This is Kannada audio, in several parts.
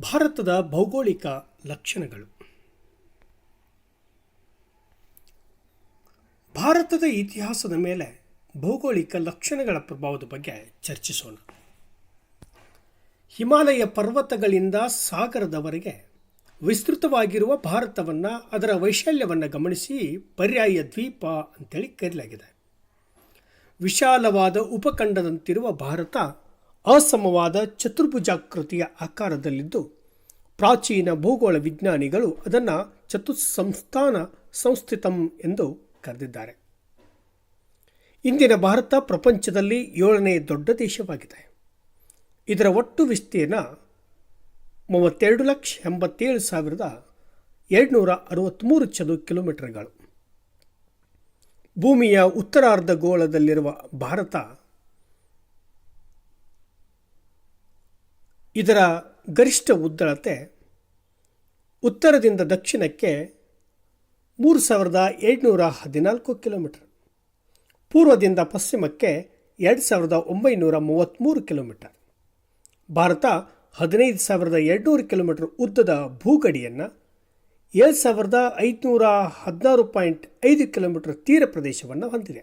ಭಾರತದ ಭೌಗೋಳಿಕ ಲಕ್ಷಣಗಳು. ಭಾರತದ ಇತಿಹಾಸದ ಮೇಲೆ ಭೌಗೋಳಿಕ ಲಕ್ಷಣಗಳ ಪ್ರಭಾವದ ಬಗ್ಗೆ ಚರ್ಚಿಸೋಣ. ಹಿಮಾಲಯ ಪರ್ವತಗಳಿಂದ ಸಾಗರದವರೆಗೆ ವಿಸ್ತೃತವಾಗಿರುವ ಭಾರತವನ್ನು ಅದರ ವೈಶಾಲ್ಯವನ್ನು ಗಮನಿಸಿ ಪರ್ಯಾಯ ದ್ವೀಪ ಅಂತೇಳಿ ಕರೆಯಲಾಗಿದೆ ವಿಶಾಲವಾದ ಉಪಖಂಡದಂತಿರುವ ಭಾರತ ಅಸಮವಾದ ಚತುರ್ಭುಜಾಕೃತಿಯ ಆಕಾರದಲ್ಲಿದ್ದು, ಪ್ರಾಚೀನ ಭೂಗೋಳ ವಿಜ್ಞಾನಿಗಳು ಅದನ್ನು ಚತುಸ್ಸಂಸ್ಥಾನ ಸಂಸ್ಥಿತಂ ಎಂದು ಕರೆದಿದ್ದಾರೆ. ಇಂದಿನ ಭಾರತ ಪ್ರಪಂಚದಲ್ಲಿ ಏಳನೇ ದೊಡ್ಡ ದೇಶವಾಗಿದೆ. ಇದರ ಒಟ್ಟು ವಿಸ್ತೀರ್ಣ ಮೂವತ್ತೆರಡು ಲಕ್ಷ ಎಂಬತ್ತೇಳು ಸಾವಿರದ ಎರಡುನೂರ ಅರವತ್ತ್ಮೂರು ಚದು ಕಿಲೋಮೀಟರ್ಗಳು. ಭೂಮಿಯ ಉತ್ತರಾರ್ಧ ಗೋಳದಲ್ಲಿರುವ ಭಾರತ ಇದರ ಗರಿಷ್ಠ ಉದ್ದಳತೆ ಉತ್ತರದಿಂದ ದಕ್ಷಿಣಕ್ಕೆ ಮೂರು ಸಾವಿರದ ಏಳ್ನೂರ ಹದಿನಾಲ್ಕು ಕಿಲೋಮೀಟರ್, ಪೂರ್ವದಿಂದ ಪಶ್ಚಿಮಕ್ಕೆ ಎರಡು ಸಾವಿರದ ಒಂಬೈನೂರ ಮೂವತ್ತ್ಮೂರು ಕಿಲೋಮೀಟರ್. ಭಾರತ ಹದಿನೈದು ಸಾವಿರದ ಎರಡುನೂರು ಕಿಲೋಮೀಟರ್ ಉದ್ದದ ಭೂಗಡಿಯನ್ನು ಏಳು ಸಾವಿರದ ಐದುನೂರ ಹದಿನಾರು ಪಾಯಿಂಟ್ ಐದು ಕಿಲೋಮೀಟರ್ ತೀರ ಪ್ರದೇಶವನ್ನು ಹೊಂದಿದೆ.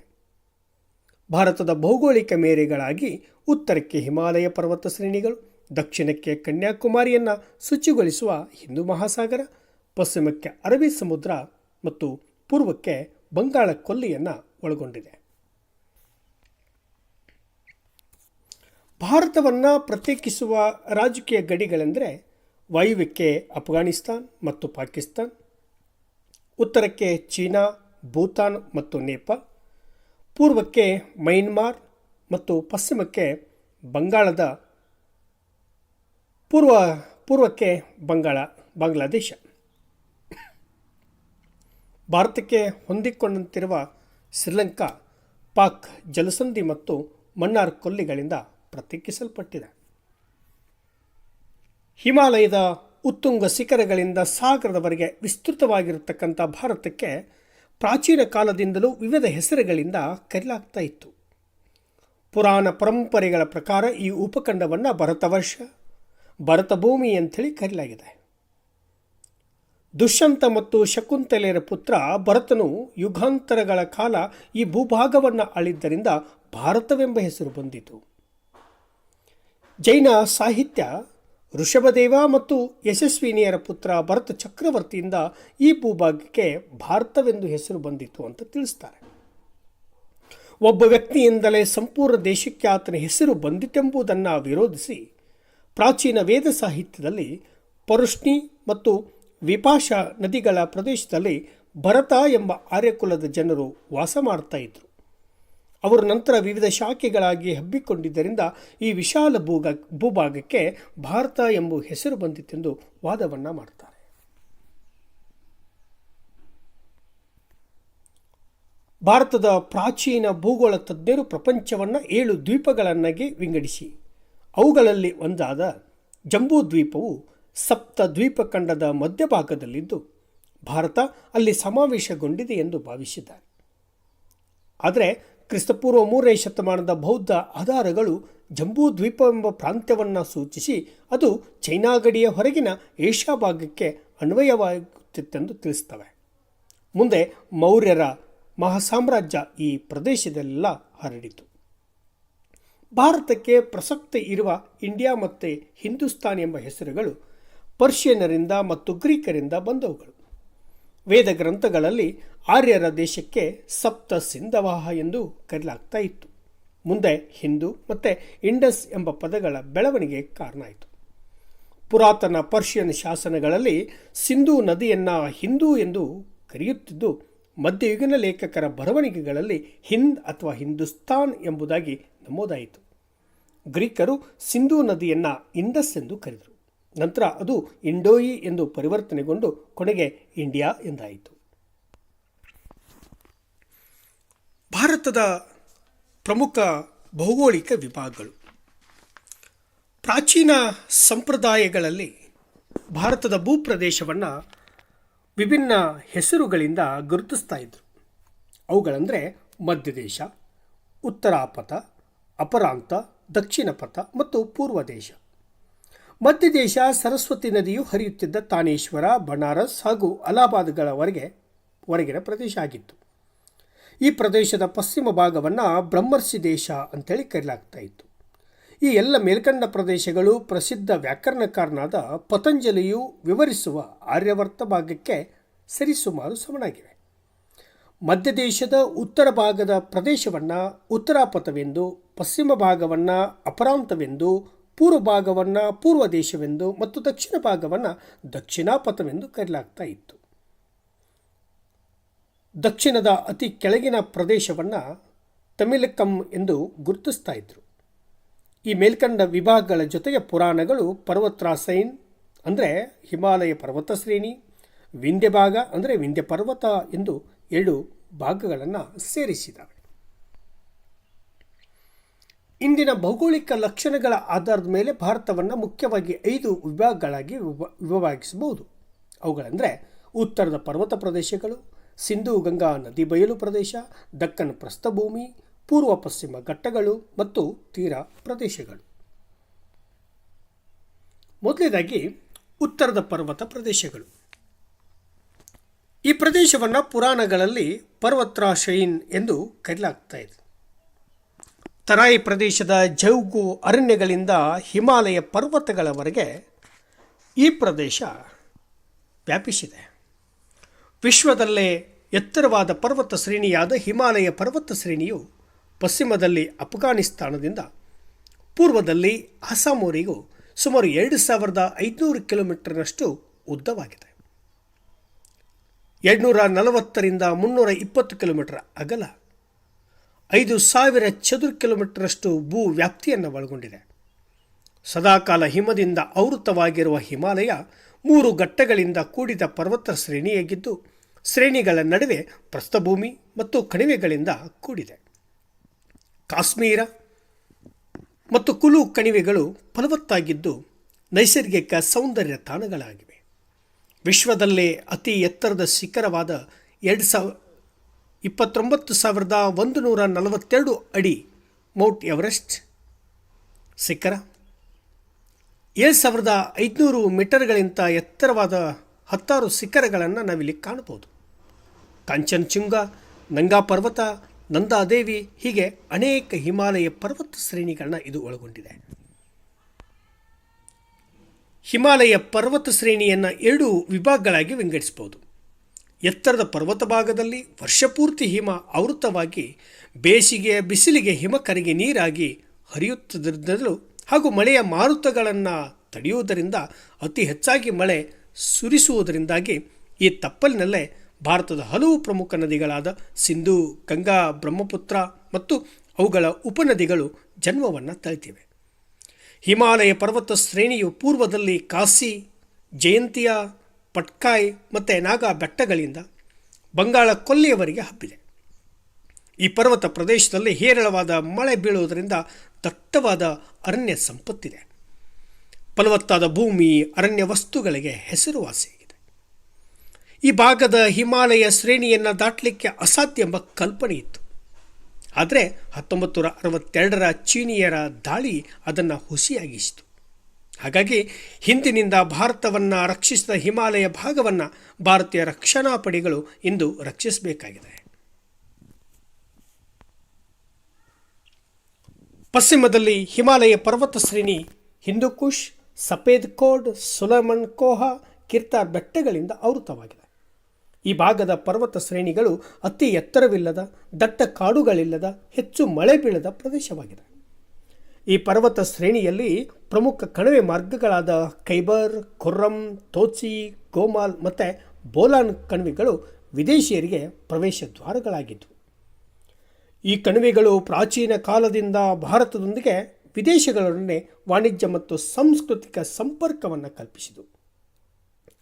ಭಾರತದ ಭೌಗೋಳಿಕ ಮೇರೆಗಳಾಗಿ ಉತ್ತರಕ್ಕೆ ಹಿಮಾಲಯ ಪರ್ವತ ಶ್ರೇಣಿಗಳು ದಕ್ಷಿಣಕ್ಕೆ ಕನ್ಯಾಕುಮಾರಿಯನ್ನು ಶುಚಿಗೊಳಿಸುವ ಹಿಂದೂ ಮಹಾಸಾಗರ, ಪಶ್ಚಿಮಕ್ಕೆ ಅರಬ್ಬಿ ಸಮುದ್ರ ಮತ್ತು ಪೂರ್ವಕ್ಕೆ ಬಂಗಾಳ ಕೊಲ್ಲಿಯನ್ನು ಒಳಗೊಂಡಿದೆ. ಭಾರತವನ್ನು ಪ್ರತ್ಯೇಕಿಸುವ ರಾಜಕೀಯ ಗಡಿಗಳೆಂದರೆ ವಾಯುವ್ಯಕ್ಕೆ ಅಫ್ಘಾನಿಸ್ತಾನ್ ಮತ್ತು ಪಾಕಿಸ್ತಾನ್, ಉತ್ತರಕ್ಕೆ ಚೀನಾ, ಭೂತಾನ್ ಮತ್ತು ನೇಪಾಳ, ಪೂರ್ವಕ್ಕೆ ಮೈನ್ಮಾರ್ ಮತ್ತು ಪಶ್ಚಿಮಕ್ಕೆ ಬಂಗಾಳದ ಪೂರ್ವ, ಪೂರ್ವಕ್ಕೆ ಬಂಗಾಳ, ಬಾಂಗ್ಲಾದೇಶ. ಭಾರತಕ್ಕೆ ಹೊಂದಿಕೊಂಡಂತಿರುವ ಶ್ರೀಲಂಕಾ ಪಾಕ್ ಜಲಸಂಧಿ ಮತ್ತು ಮನ್ನಾರ್ ಕೊಲ್ಲಿಗಳಿಂದ ಪ್ರತ್ಯೇಕಿಸಲ್ಪಟ್ಟಿದೆ. ಹಿಮಾಲಯದ ಉತ್ತುಂಗ ಶಿಖರಗಳಿಂದ ಸಾಗರದವರೆಗೆ ವಿಸ್ತೃತವಾಗಿರತಕ್ಕಂಥ ಭಾರತಕ್ಕೆ ಪ್ರಾಚೀನ ಕಾಲದಿಂದಲೂ ವಿವಿಧ ಹೆಸರುಗಳಿಂದ ಕರೆಯಲಾಗ್ತಾ ಇತ್ತು. ಪುರಾಣ ಪರಂಪರೆಗಳ ಪ್ರಕಾರ ಈ ಉಪಖಂಡವನ್ನು ಭರತವರ್ಷ ಭರತಭೂಮಿ ಅಂಥೇಳಿ ಕರೆಯಲಾಗಿದೆ ದುಷ್ಯಂತ ಮತ್ತು ಶಕುಂತಲೆಯರ ಪುತ್ರ ಭರತನು ಯುಗಾಂತರಗಳ ಕಾಲ ಈ ಭೂಭಾಗವನ್ನು ಆಳಿದ್ದರಿಂದ ಭಾರತವೆಂಬ ಹೆಸರು ಬಂದಿತು. ಜೈನ ಸಾಹಿತ್ಯ, ಋಷಭದೇವ ಮತ್ತು ಯಶಸ್ವಿನಿಯರ ಪುತ್ರ ಭರತ ಚಕ್ರವರ್ತಿಯಿಂದ ಈ ಭೂಭಾಗಕ್ಕೆ ಭಾರತವೆಂದು ಹೆಸರು ಬಂದಿತು ಅಂತ ತಿಳಿಸ್ತಾರೆ. ಒಬ್ಬ ವ್ಯಕ್ತಿಯಿಂದಲೇ ಸಂಪೂರ್ಣ ದೇಶಕ್ಕೆ ಆತನ ಹೆಸರು ಬಂದಿತೆಂಬುದನ್ನು ವಿರೋಧಿಸಿ ಪ್ರಾಚೀನ ವೇದ ಸಾಹಿತ್ಯದಲ್ಲಿ ಪರುಷ್ಣಿ ಮತ್ತು ವಿಪಾಶ ನದಿಗಳ ಪ್ರದೇಶದಲ್ಲಿ ಭರತ ಎಂಬ ಆರ್ಯಕುಲದ ಜನರು ವಾಸ ಮಾಡ್ತಾ ಇದ್ರು. ಅವರು ನಂತರ ವಿವಿಧ ಶಾಖೆಗಳಾಗಿ ಹಬ್ಬಿಕೊಂಡಿದ್ದರಿಂದ ಈ ವಿಶಾಲ ಭೂಗ, ಭೂಭಾಗಕ್ಕೆ ಭಾರತ ಎಂಬ ಹೆಸರು ಬಂದಿತ್ತೆಂದು ವಾದವನ್ನು ಮಾಡ್ತಾರೆ. ಭಾರತದ ಪ್ರಾಚೀನ ಭೂಗೋಳ ತಜ್ಞರು ಪ್ರಪಂಚವನ್ನು ಏಳು ದ್ವೀಪಗಳನ್ನಾಗಿ ವಿಂಗಡಿಸಿ. ಅವುಗಳಲ್ಲಿ ಒಂದಾದ ಜಂಬೂ ದ್ವೀಪವು ಸಪ್ತ ದ್ವೀಪಖಂಡದ ಮಧ್ಯಭಾಗದಲ್ಲಿದ್ದು, ಭಾರತ ಅಲ್ಲಿ ಸಮಾವೇಶಗೊಂಡಿದೆ ಎಂದು ಭಾವಿಸಿದ್ದಾರೆ. ಆದರೆ ಕ್ರಿಸ್ತಪೂರ್ವ ಮೂರನೇ ಶತಮಾನದ ಬೌದ್ಧ ಆಧಾರಗಳು ಜಂಬೂ ದ್ವೀಪ ಎಂಬ ಪ್ರಾಂತ್ಯವನ್ನು ಸೂಚಿಸಿ ಅದು ಚೈನಾ ಗಡಿಯ ಹೊರಗಿನ ಏಷ್ಯಾ ಭಾಗಕ್ಕೆ ಅನ್ವಯವಾಗುತ್ತಿತ್ತೆಂದು ತಿಳಿಸ್ತವೆ. ಮುಂದೆ ಮೌರ್ಯರ ಮಹಾಸಾಮ್ರಾಜ್ಯ ಈ ಪ್ರದೇಶದಲ್ಲೆಲ್ಲ ಹರಡಿತು. ಭಾರತಕ್ಕೆ ಪ್ರಸಕ್ತಿ ಇರುವ ಇಂಡಿಯಾ ಮತ್ತು ಹಿಂದೂಸ್ತಾನ್ ಎಂಬ ಹೆಸರುಗಳು ಪರ್ಷಿಯನರಿಂದ ಮತ್ತು ಗ್ರೀಕರಿಂದ ಬಂದವುಗಳು. ವೇದ ಗ್ರಂಥಗಳಲ್ಲಿ ಆರ್ಯರ ದೇಶಕ್ಕೆ ಸಪ್ತ ಸಿಂಧವಾಹ ಎಂದು ಕರೆಯಲಾಗ್ತಾ ಇತ್ತು. ಮುಂದೆ ಹಿಂದೂ ಮತ್ತು ಇಂಡಸ್ ಎಂಬ ಪದಗಳ ಬೆಳವಣಿಗೆ ಕಾರಣ ಆಯಿತು. ಪುರಾತನ ಪರ್ಷಿಯನ್ ಶಾಸನಗಳಲ್ಲಿ ಸಿಂಧೂ ನದಿಯನ್ನು ಹಿಂದೂ ಎಂದು ಕರೆಯುತ್ತಿದ್ದು, ಮಧ್ಯಯುಗಿನ ಲೇಖಕರ ಬರವಣಿಗೆಗಳಲ್ಲಿ ಹಿಂದ್ ಅಥವಾ ಹಿಂದೂಸ್ತಾನ್ ಎಂಬುದಾಗಿ ನಮೂದಾಯಿತು. ಗ್ರೀಕರು ಸಿಂಧೂ ನದಿಯನ್ನು ಇಂಡಸ್ ಎಂದು ಕರೆದರು. ನಂತರ ಅದು ಇಂಡೋಯಿ ಎಂದು ಪರಿವರ್ತನೆಗೊಂಡು ಕೊನೆಗೆ ಇಂಡಿಯಾ ಎಂದಾಯಿತು. ಭಾರತದ ಪ್ರಮುಖ ಭೌಗೋಳಿಕ ವಿಭಾಗಗಳು. ಪ್ರಾಚೀನ ಸಂಪ್ರದಾಯಗಳಲ್ಲಿ ಭಾರತದ ಭೂಪ್ರದೇಶವನ್ನು ವಿಭಿನ್ನ ಹೆಸರುಗಳಿಂದ ಗುರುತಿಸ್ತಾ ಇದ್ರು. ಅವುಗಳಂದರೆ ಮಧ್ಯದೇಶ, ಉತ್ತರಾಪಥ, ಅಪರಾಂತ ದಕ್ಷಿಣ ಪಥ ಮತ್ತು ಪೂರ್ವ ದೇಶ. ಮಧ್ಯದೇಶ ಸರಸ್ವತಿ ನದಿಯು ಹರಿಯುತ್ತಿದ್ದ ತಾನೇಶ್ವರ, ಬನಾರಸ್ ಹಾಗೂ ಅಲಹಾಬಾದ್ಗಳವರೆಗೆ ಹೊರಗಿನ ಪ್ರದೇಶ ಆಗಿತ್ತು. ಈ ಪ್ರದೇಶದ ಪಶ್ಚಿಮ ಭಾಗವನ್ನು ಬ್ರಹ್ಮರ್ಷಿ ದೇಶ ಅಂತೇಳಿ ಕರೆಯಲಾಗ್ತಾ ಇತ್ತು. ಈ ಎಲ್ಲ ಮೇಲ್ಕಂಡ ಪ್ರದೇಶಗಳು ಪ್ರಸಿದ್ಧ ವ್ಯಾಕರಣಕಾರನಾದ ಪತಂಜಲಿಯು ವಿವರಿಸುವ ಆರ್ಯವರ್ತ ಭಾಗಕ್ಕೆ ಸರಿಸುಮಾರು ಸಮನಾಗಿವೆ. ಮಧ್ಯದೇಶದ ಉತ್ತರ ಭಾಗದ ಪ್ರದೇಶವನ್ನು ಉತ್ತರಾಪಥವೆಂದು, ಪಶ್ಚಿಮ ಭಾಗವನ್ನು ಅಪರಾಂತವೆಂದು, ಪೂರ್ವ ಭಾಗವನ್ನು ಪೂರ್ವ ದೇಶವೆಂದು ಮತ್ತು ದಕ್ಷಿಣ ಭಾಗವನ್ನು ದಕ್ಷಿಣಾಪಥವೆಂದು ಕರೆಯಲಾಗ್ತಾ ಇತ್ತು. ದಕ್ಷಿಣದ ಅತಿ ಕೆಳಗಿನ ಪ್ರದೇಶವನ್ನು ತಮಿಳಕಂ ಎಂದು ಗುರುತಿಸ್ತಾ ಇದ್ದರು ಈ ಮೇಲ್ಕಂಡ ವಿಭಾಗಗಳ ಜೊತೆಗೆ ಪುರಾಣಗಳು ಪರ್ವತ್ರಾಸೈನ್ ಅಂದರೆ ಹಿಮಾಲಯ ಪರ್ವತ ಶ್ರೇಣಿ ವಿಂಧ್ಯ ಭಾಗ ಅಂದರೆ ವಿಂಧ್ಯ ಪರ್ವತ ಎಂದು ಎರಡು ಭಾಗಗಳನ್ನು ಸೇರಿಸಿದ್ದಾವೆ ಇಂದಿನ ಭೌಗೋಳಿಕ ಲಕ್ಷಣಗಳ ಆಧಾರದ ಮೇಲೆ ಭಾರತವನ್ನು ಮುಖ್ಯವಾಗಿ ಐದು ವಿಭಾಗಗಳಾಗಿ ವಿಭ- ವಿಭಾಗಿಸಬಹುದು. ಅವುಗಳೆಂದರೆ ಉತ್ತರದ ಪರ್ವತ ಪ್ರದೇಶಗಳು, ಸಿಂಧು ಗಂಗಾ ನದಿ ಬಯಲು ಪ್ರದೇಶ, ದಕ್ಕನ್ ಪ್ರಸ್ಥಭೂಮಿ, ಪೂರ್ವ ಪಶ್ಚಿಮ ಘಟ್ಟಗಳು ಮತ್ತು ತೀರ ಪ್ರದೇಶಗಳು. ಮೊದಲನೇದಾಗಿ ಉತ್ತರದ ಪರ್ವತ ಪ್ರದೇಶಗಳು. ಈ ಪ್ರದೇಶವನ್ನು ಪುರಾಣಗಳಲ್ಲಿ ಪರ್ವತ್ರಾಶಯಿನ್ ಎಂದು ಕರೆಯಲಾಗ್ತಾ ಇದೆ. ತರಾಯಿ ಪ್ರದೇಶದ ಜೌಗು ಅರಣ್ಯಗಳಿಂದ ಹಿಮಾಲಯ ಪರ್ವತಗಳವರೆಗೆ ಈ ಪ್ರದೇಶ ವ್ಯಾಪಿಸಿದೆ. ವಿಶ್ವದಲ್ಲೇ ಎತ್ತರವಾದ ಪರ್ವತ ಶ್ರೇಣಿಯಾದ ಹಿಮಾಲಯ ಪರ್ವತ ಶ್ರೇಣಿಯು ಪಶ್ಚಿಮದಲ್ಲಿ ಅಫ್ಘಾನಿಸ್ತಾನದಿಂದ ಪೂರ್ವದಲ್ಲಿ ಅಸ್ಸಾಂವರೆಗೂ ಸುಮಾರು ಎರಡು ಸಾವಿರದ ಐದುನೂರು ಕಿಲೋಮೀಟರ್ನಷ್ಟು ಉದ್ದವಾಗಿದೆ. ಎರಡುನೂರ ನಲವತ್ತರಿಂದ ಮುನ್ನೂರ ಇಪ್ಪತ್ತು ಕಿಲೋಮೀಟರ್ ಅಗಲ. ಐದು ಸಾವಿರ ಚದುರ ಕಿಲೋಮೀಟರಷ್ಟು ಭೂ ವ್ಯಾಪ್ತಿಯನ್ನು ಒಳಗೊಂಡಿದೆ. ಸದಾಕಾಲ ಹಿಮದಿಂದ ಆವೃತವಾಗಿರುವ ಹಿಮಾಲಯ ಮೂರು ಘಟ್ಟಗಳಿಂದ ಕೂಡಿದ ಪರ್ವತ ಶ್ರೇಣಿಯಾಗಿದ್ದು, ಶ್ರೇಣಿಗಳ ನಡುವೆ ಪ್ರಸ್ಥಭೂಮಿ ಮತ್ತು ಕಣಿವೆಗಳಿಂದ ಕೂಡಿದೆ. ಕಾಶ್ಮೀರ ಮತ್ತು ಕುಲು ಕಣಿವೆಗಳು ಫಲವತ್ತಾಗಿದ್ದು, ನೈಸರ್ಗಿಕ ಸೌಂದರ್ಯ ತಾಣಗಳಾಗಿವೆ. ವಿಶ್ವದಲ್ಲೇ ಅತಿ ಎತ್ತರದ ಶಿಖರವಾದ ಎರಡು ಸಾವಿರ ಇಪ್ಪತ್ತೊಂಬತ್ತು ಸಾವಿರದ ಒಂದು ನೂರ ನಲವತ್ತೆರಡು ಅಡಿ ಮೌಂಟ್ ಎವರೆಸ್ಟ್ ಶಿಖರ. ಏಳು ಸಾವಿರದ ಐದುನೂರು ಮೀಟರ್ಗಳಿಂತ ಎತ್ತರವಾದ ಹತ್ತಾರು ಶಿಖರಗಳನ್ನು ನಾವಿಲ್ಲಿ ಕಾಣಬಹುದು. ಕಾಂಚನಚುಂಗ ನಂಗಾ ಪರ್ವತ, ನಂದಾದೇವಿ ಹೀಗೆ ಅನೇಕ ಹಿಮಾಲಯ ಪರ್ವತ ಶ್ರೇಣಿಗಳನ್ನ ಇದು ಒಳಗೊಂಡಿದೆ. ಹಿಮಾಲಯ ಪರ್ವತ ಶ್ರೇಣಿಯನ್ನು ಎರಡು ವಿಭಾಗಗಳಾಗಿ ವಿಂಗಡಿಸಬಹುದು. ಎತ್ತರದ ಪರ್ವತ ಭಾಗದಲ್ಲಿ ವರ್ಷಪೂರ್ತಿ ಹಿಮ ಆವೃತವಾಗಿ ಬೇಸಿಗೆಯ ಬಿಸಿಲಿಗೆ ಹಿಮ ಕರಗಿ ನೀರಾಗಿ ಹರಿಯುತ್ತಿದ್ದರೂ ಹಾಗೂ ಮಳೆಯ ಮಾರುತಗಳನ್ನು ತಡೆಯುವುದರಿಂದ, ಅತಿ ಹೆಚ್ಚಾಗಿ ಮಳೆ ಸುರಿಸುವುದರಿಂದಾಗಿ ಈ ತಪ್ಪಲಿನಲ್ಲೇ ಭಾರತದ ಹಲವು ಪ್ರಮುಖ ನದಿಗಳಾದ ಸಿಂಧು, ಗಂಗಾ, ಬ್ರಹ್ಮಪುತ್ರ ಮತ್ತು ಅವುಗಳ ಉಪನದಿಗಳು ಜನ್ಮವನ್ನು ತಳೆತಿವೆ. ಹಿಮಾಲಯ ಪರ್ವತ ಶ್ರೇಣಿಯು ಪೂರ್ವದಲ್ಲಿ ಕಾಶಿ, ಜಯಂತಿಯ, ಪಟ್ಕಾಯ್ ಮತ್ತು ನಾಗಾ ಬೆಟ್ಟಗಳಿಂದ ಬಂಗಾಳ ಕೊಲ್ಲಿಯವರೆಗೆ ಹಬ್ಬಿದೆ. ಈ ಪರ್ವತ ಪ್ರದೇಶದಲ್ಲಿ ಹೇರಳವಾದ ಮಳೆ ಬೀಳುವುದರಿಂದ ದಟ್ಟವಾದ ಅರಣ್ಯ ಸಂಪತ್ತಿದೆ. ಫಲವತ್ತಾದ ಭೂಮಿ, ಅರಣ್ಯ ವಸ್ತುಗಳಿಗೆ ಹೆಸರುವಾಸಿಯಾಗಿದೆ ಈ ಭಾಗದ ಹಿಮಾಲಯ ಶ್ರೇಣಿಯನ್ನು ದಾಟಲಿಕ್ಕೆ ಅಸಾಧ್ಯ ಎಂಬ ಕಲ್ಪನೆ ಇತ್ತು. ಆದರೆ ಹತ್ತೊಂಬತ್ತು ನೂರ ಅರವತ್ತೆರಡರ ಚೀನಿಯರ ದಾಳಿ ಅದನ್ನು ಹುಸಿಯಾಗಿಸಿತು. ಹಾಗಾಗಿ ಹಿಂದಿನಿಂದ ಭಾರತವನ್ನು ರಕ್ಷಿಸಿದ ಹಿಮಾಲಯ ಭಾಗವನ್ನು ಭಾರತೀಯ ರಕ್ಷಣಾ ಪಡೆಗಳು ಇಂದು ರಕ್ಷಿಸಬೇಕಾಗಿದೆ. ಪಶ್ಚಿಮದಲ್ಲಿ ಹಿಮಾಲಯ ಪರ್ವತ ಶ್ರೇಣಿ ಹಿಂದೂಕುಶ್, ಸಫೇದ್ ಕೋಡ್, ಸುಲಮನ್ ಕೋಹ, ಕಿರ್ತಾರ್ ಬೆಟ್ಟಗಳಿಂದ ಆವೃತವಾಗಿದೆ. ಈ ಭಾಗದ ಪರ್ವತ ಶ್ರೇಣಿಗಳು ಅತಿ ಎತ್ತರವಿಲ್ಲದ, ದಟ್ಟ ಕಾಡುಗಳಿಲ್ಲದ, ಹೆಚ್ಚು ಮಳೆ ಬೀಳದ ಪ್ರದೇಶವಾಗಿದೆ. ಈ ಪರ್ವತ ಶ್ರೇಣಿಯಲ್ಲಿ ಪ್ರಮುಖ ಕಣಿವೆ ಮಾರ್ಗಗಳಾದ ಖೈಬರ್, ಖುರ್ರಂ, ತೋಚಿ, ಗೋಮಾಲ್ ಮತ್ತು ಬೋಲಾನ್ ಕಣಿವೆಗಳು ವಿದೇಶಿಯರಿಗೆ ಪ್ರವೇಶ ದ್ವಾರಗಳಾಗಿದ್ದವು. ಈ ಕಣಿವೆಗಳು ಪ್ರಾಚೀನ ಕಾಲದಿಂದ ಭಾರತದೊಂದಿಗೆ ವಿದೇಶಗಳೊಡನೆ ವಾಣಿಜ್ಯ ಮತ್ತು ಸಾಂಸ್ಕೃತಿಕ ಸಂಪರ್ಕವನ್ನು ಕಲ್ಪಿಸಿದವು.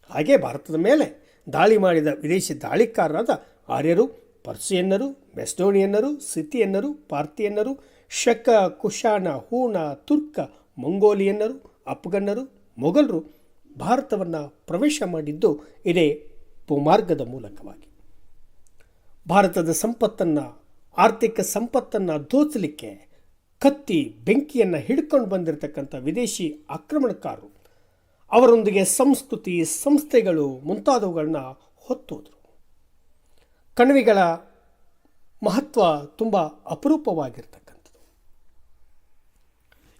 ಹಾಗೆ ಭಾರತದ ಮೇಲೆ ದಾಳಿ ಮಾಡಿದ ವಿದೇಶಿ ದಾಳಿಕಾರರಾದ ಆರ್ಯರು, ಪರ್ಸಿಯನ್ನರು ಮೆಸ್ಡೋನಿಯನ್ನರು ಸಿಥಿಯನ್ನರು ಪಾರ್ಥಿಯನ್ನರು ಶಕ ಕುಶಾಣ ಹೂಣ ತುರ್ಕ, ಮಂಗೋಲಿಯನ್ನರು, ಅಫ್ಘನ್ನರು, ಮೊಘಲರು ಭಾರತವನ್ನು ಪ್ರವೇಶ ಮಾಡಿದ್ದು ಇದೇ ಭೂಮಾರ್ಗದ ಮೂಲಕವಾಗಿ. ಭಾರತದ ಸಂಪತ್ತನ್ನು, ಆರ್ಥಿಕ ಸಂಪತ್ತನ್ನು ದೋಚಲಿಕ್ಕೆ ಕತ್ತಿ ಬೆಂಕಿಯನ್ನು ಹಿಡ್ಕೊಂಡು ಬಂದಿರತಕ್ಕಂಥ ವಿದೇಶಿ ಆಕ್ರಮಣಕಾರರು ಅವರೊಂದಿಗೆ ಸಂಸ್ಕೃತಿ, ಸಂಸ್ಥೆಗಳು ಮುಂತಾದವುಗಳನ್ನ ಹೊತ್ತೋದರು ಕಣಿವೆಗಳ ಮಹತ್ವ ತುಂಬ ಅಪರೂಪವಾಗಿರ್ತಕ್ಕಂಥದ್ದು.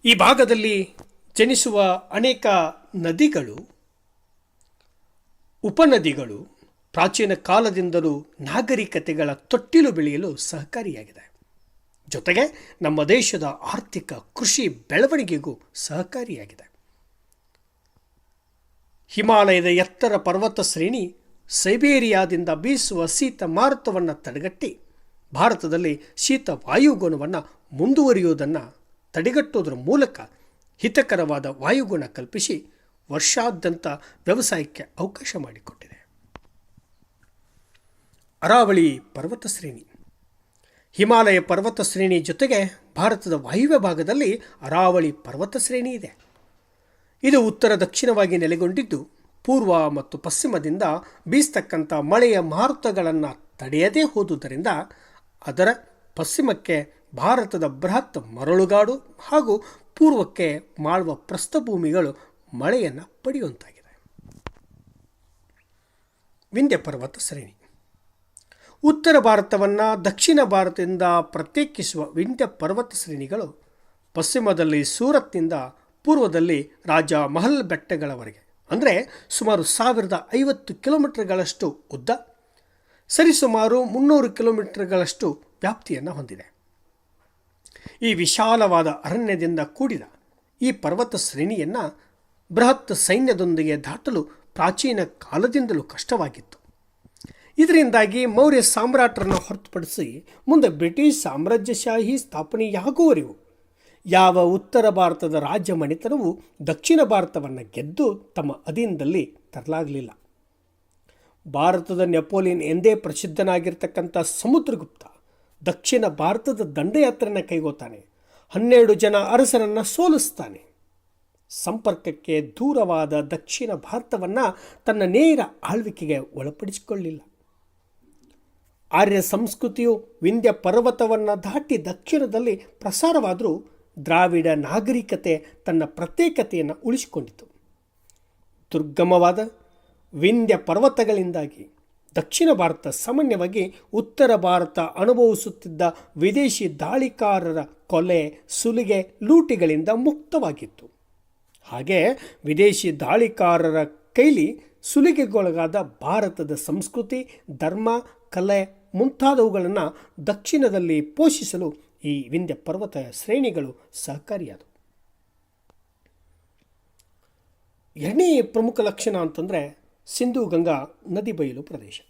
ಈ ಭಾಗದಲ್ಲಿ ಜನಿಸುವ ಅನೇಕ ನದಿಗಳು, ಉಪನದಿಗಳು ಪ್ರಾಚೀನ ಕಾಲದಿಂದಲೂ ನಾಗರಿಕತೆಗಳ ತೊಟ್ಟಿಲು ಬೆಳೆಯಲು ಸಹಕಾರಿಯಾಗಿದೆ. ಜೊತೆಗೆ ನಮ್ಮ ದೇಶದ ಆರ್ಥಿಕ ಕೃಷಿ ಬೆಳವಣಿಗೆಗೂ ಸಹಕಾರಿಯಾಗಿದೆ. ಹಿಮಾಲಯದ ಎತ್ತರ ಪರ್ವತ ಶ್ರೇಣಿ ಸೈಬೇರಿಯಾದಿಂದ ಬೀಸುವ ಶೀತ ಮಾರುತವನ್ನು ತಡೆಗಟ್ಟಿ. ಭಾರತದಲ್ಲಿ ಶೀತ ವಾಯುಗುಣವನ್ನು ಮುಂದುವರಿಯುವುದನ್ನು ತಡೆಗಟ್ಟುವುದರ ಮೂಲಕ ಹಿತಕರವಾದ ವಾಯುಗುಣ ಕಲ್ಪಿಸಿ ವರ್ಷಾದ್ಯಂತ ವ್ಯವಸಾಯಕ್ಕೆ ಅವಕಾಶ ಮಾಡಿಕೊಟ್ಟಿದೆ. ಅರಾವಳಿ ಪರ್ವತ ಶ್ರೇಣಿ. ಹಿಮಾಲಯ ಪರ್ವತ ಶ್ರೇಣಿ ಜೊತೆಗೆ ಭಾರತದ ವಾಯುವ್ಯ ಭಾಗದಲ್ಲಿ ಅರಾವಳಿ ಪರ್ವತ ಶ್ರೇಣಿ ಇದೆ. ಇದು ಉತ್ತರ ದಕ್ಷಿಣವಾಗಿ ನೆಲೆಗೊಂಡಿದ್ದು, ಪೂರ್ವ ಮತ್ತು ಪಶ್ಚಿಮದಿಂದ ಬೀಸ್ತಕ್ಕಂಥ ಮಳೆಯ ಮಾರುತಗಳನ್ನು ತಡೆಯದೇ ಹೋದುದರಿಂದ ಅದರ ಪಶ್ಚಿಮಕ್ಕೆ ಭಾರತದ ಬೃಹತ್ ಮರಳುಗಾಡು ಹಾಗೂ ಪೂರ್ವಕ್ಕೆ ಮಾಡುವ ಪ್ರಸ್ಥಭೂಮಿಗಳು ಮಳೆಯನ್ನು ಪಡೆಯುವಂತಾಗಿದೆ. ವಿಂಧ್ಯ ಪರ್ವತ ಶ್ರೇಣಿ ಉತ್ತರ ಭಾರತವನ್ನು ದಕ್ಷಿಣ ಭಾರತದಿಂದ ಪ್ರತ್ಯೇಕಿಸುವ ವಿಂಧ್ಯ ಪರ್ವತ ಶ್ರೇಣಿಗಳು ಪಶ್ಚಿಮದಲ್ಲಿ ಸೂರತ್ನಿಂದ ಪೂರ್ವದಲ್ಲಿ ರಾಜ ಮಹಲ್ ಬೆಟ್ಟಗಳವರೆಗೆ. ಅಂದರೆ ಸುಮಾರು ಸಾವಿರದ ಐವತ್ತು ಕಿಲೋಮೀಟರ್ಗಳಷ್ಟು ಉದ್ದ ಸರಿಸುಮಾರು ಮುನ್ನೂರು ಕಿಲೋಮೀಟರ್ಗಳಷ್ಟು ವ್ಯಾಪ್ತಿಯನ್ನು ಹೊಂದಿದೆ. ಈ ವಿಶಾಲವಾದ ಅರಣ್ಯದಿಂದ ಕೂಡಿದ ಈ ಪರ್ವತ ಶ್ರೇಣಿಯನ್ನು ಬೃಹತ್ ಸೈನ್ಯದೊಂದಿಗೆ ದಾಟಲು ಪ್ರಾಚೀನ ಕಾಲದಿಂದಲೂ ಕಷ್ಟವಾಗಿತ್ತು. ಇದರಿಂದಾಗಿ ಮೌರ್ಯ ಸಾಮ್ರಾಟರನ್ನು ಹೊರತುಪಡಿಸಿ ಮುಂದೆ ಬ್ರಿಟಿಷ್ ಸಾಮ್ರಾಜ್ಯಶಾಹಿ ಸ್ಥಾಪನೆಯಾಗುವವರೆಗೂ ಯಾವ ಉತ್ತರ ಭಾರತದ ರಾಜ್ಯ ಮಣಿತನವು ದಕ್ಷಿಣ ಭಾರತವನ್ನು ಗೆದ್ದು ತಮ್ಮ ಅಧೀನದಲ್ಲಿ ತರಲಾಗಲಿಲ್ಲ. ಭಾರತದ ನೆಪೋಲಿಯನ್ ಎಂದೇ ಪ್ರಸಿದ್ಧನಾಗಿರ್ತಕ್ಕಂಥ ಸಮುದ್ರಗುಪ್ತ ದಕ್ಷಿಣ ಭಾರತದ ದಂಡಯಾತ್ರೆಯನ್ನು ಕೈಗೊತಾನೆ ಹನ್ನೆರಡು ಜನ ಅರಸರನ್ನು ಸೋಲಿಸ್ತಾನೆ. ಸಂಪರ್ಕಕ್ಕೆ ದೂರವಾದ ದಕ್ಷಿಣ ಭಾರತವನ್ನು ತನ್ನ ನೇರ ಆಳ್ವಿಕೆಗೆ ಒಳಪಡಿಸಿಕೊಳ್ಳಿಲ್ಲ ಆರ್ಯ ಸಂಸ್ಕೃತಿಯು ವಿಂಧ್ಯ ಪರ್ವತವನ್ನು ದಾಟಿ ದಕ್ಷಿಣದಲ್ಲಿ ಪ್ರಸಾರವಾದರೂ ದ್ರಾವಿಡ ನಾಗರಿಕತೆ ತನ್ನ ಪ್ರತ್ಯೇಕತೆಯನ್ನು ಉಳಿಸಿಕೊಂಡಿತು. ದುರ್ಗಮವಾದ ವಿಂಧ್ಯ ಪರ್ವತಗಳಿಂದಾಗಿ ದಕ್ಷಿಣ ಭಾರತ ಸಾಮಾನ್ಯವಾಗಿ ಉತ್ತರ ಭಾರತ ಅನುಭವಿಸುತ್ತಿದ್ದ ವಿದೇಶಿ ದಾಳಿಕಾರರ ಕೊಲೆ, ಸುಲಿಗೆ, ಲೂಟಿಗಳಿಂದ ಮುಕ್ತವಾಗಿತ್ತು. ಹಾಗೆ ವಿದೇಶಿ ದಾಳಿಕಾರರ ಕೈಲಿ ಸುಲಿಗೆಗೊಳಗಾದ ಭಾರತದ ಸಂಸ್ಕೃತಿ, ಧರ್ಮ, ಕಲೆ ಮುಂತಾದವುಗಳನ್ನು ದಕ್ಷಿಣದಲ್ಲಿ ಪೋಷಿಸಲು ಈ ವಿಂಧ್ಯ ಪರ್ವತ ಶ್ರೇಣಿಗಳು ಸಹಕಾರಿಯಾದವು. ಎರಡನೇ ಪ್ರಮುಖ ಲಕ್ಷಣ ಅಂತಂದರೆ ಸಿಂಧು ಗಂಗಾ ನದಿ ಬಯಲು ಪ್ರದೇಶ.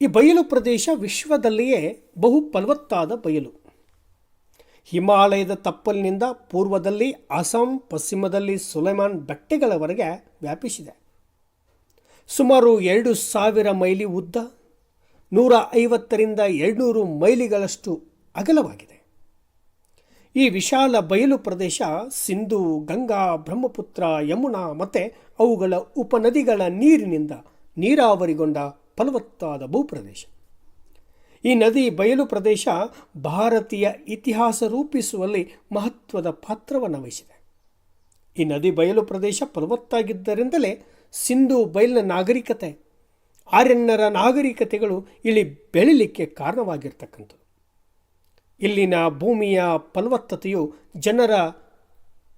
ಈ ಬಯಲು ಪ್ರದೇಶ ವಿಶ್ವದಲ್ಲಿಯೇ ಬಹು ಫಲವತ್ತಾದ ಬಯಲು. ಹಿಮಾಲಯದ ತಪ್ಪಲಿನಿಂದ ಪೂರ್ವದಲ್ಲಿ ಅಸ್ಸಾಂ, ಪಶ್ಚಿಮದಲ್ಲಿ ಸುಲೈಮಾನ್ ಬೆಟ್ಟಗಳವರೆಗೆ ವ್ಯಾಪಿಸಿದೆ. ಸುಮಾರು ಎರಡು ಸಾವಿರ ಮೈಲಿ ಉದ್ದ ನೂರ ಐವತ್ತರಿಂದ ಎರಡುನೂರು ಮೈಲಿಗಳಷ್ಟು ಅಗಲವಾಗಿದೆ. ಈ ವಿಶಾಲ ಬಯಲು ಪ್ರದೇಶ ಸಿಂಧು, ಗಂಗಾ, ಬ್ರಹ್ಮಪುತ್ರ, ಯಮುನಾ ಮತ್ತು ಅವುಗಳ ಉಪನದಿಗಳ ನೀರಿನಿಂದ ನೀರಾವರಿಗೊಂಡ ಫಲವತ್ತಾದ ಭೂಪ್ರದೇಶ. ಈ ನದಿ ಬಯಲು ಪ್ರದೇಶ ಭಾರತೀಯ ಇತಿಹಾಸ ರೂಪಿಸುವಲ್ಲಿ ಮಹತ್ವದ ಪಾತ್ರವನ್ನು ವಹಿಸಿದೆ. ಈ ನದಿ ಬಯಲು ಪ್ರದೇಶ ಫಲವತ್ತಾಗಿದ್ದರಿಂದಲೇ ಸಿಂಧು ಬಯಲಿನ ನಾಗರಿಕತೆ ಆರ್ಯನ್ನರ ನಾಗರಿಕತೆಗಳು ಇಲ್ಲಿ ಬೆಳಿಲಿಕ್ಕೆ ಕಾರಣವಾಗಿರ್ತಕ್ಕಂಥದ್ದು. ಇಲ್ಲಿನ ಭೂಮಿಯ ಫಲವತ್ತತೆಯು ಜನರ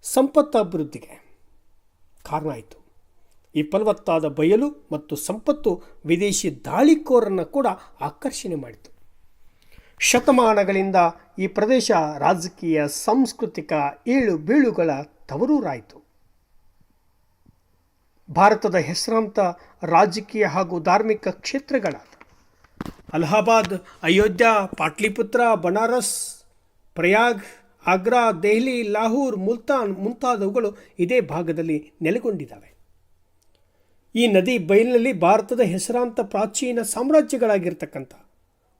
ಸಂಪತ್ತಭಿವೃದ್ಧಿಗೆ ಕಾರಣ ಆಯಿತು. ಈ ಫಲವತ್ತಾದ ಬಯಲು ಮತ್ತು ಸಂಪತ್ತು ವಿದೇಶಿ ದಾಳಿಕೋರನ್ನು ಕೂಡ ಆಕರ್ಷಣೆ ಮಾಡಿತು. ಶತಮಾನಗಳಿಂದ ಈ ಪ್ರದೇಶ ರಾಜಕೀಯ, ಸಾಂಸ್ಕೃತಿಕ ಏಳು ಬೀಳುಗಳ ತವರೂರಾಯಿತು. ಭಾರತದ ಹೆಸರಾಂತ ರಾಜಕೀಯ ಹಾಗೂ ಧಾರ್ಮಿಕ ಕ್ಷೇತ್ರಗಳಾದ ಅಲಹಾಬಾದ್, ಅಯೋಧ್ಯ, ಪಾಟ್ಲಿಪುತ್ರ, ಬನಾರಸ್, ಪ್ರಯಾಗ್, ಆಗ್ರಾ, ದೆಹಲಿ, ಲಾಹೂರ್, ಮುಲ್ತಾನ್ ಮುಂತಾದವುಗಳು ಇದೇ ಭಾಗದಲ್ಲಿ ನೆಲೆಗೊಂಡಿದ್ದಾವೆ. ಈ ನದಿ ಬಯಲಿನಲ್ಲಿ ಭಾರತದ ಹೆಸರಾಂತ ಪ್ರಾಚೀನ ಸಾಮ್ರಾಜ್ಯಗಳಾಗಿರ್ತಕ್ಕಂಥ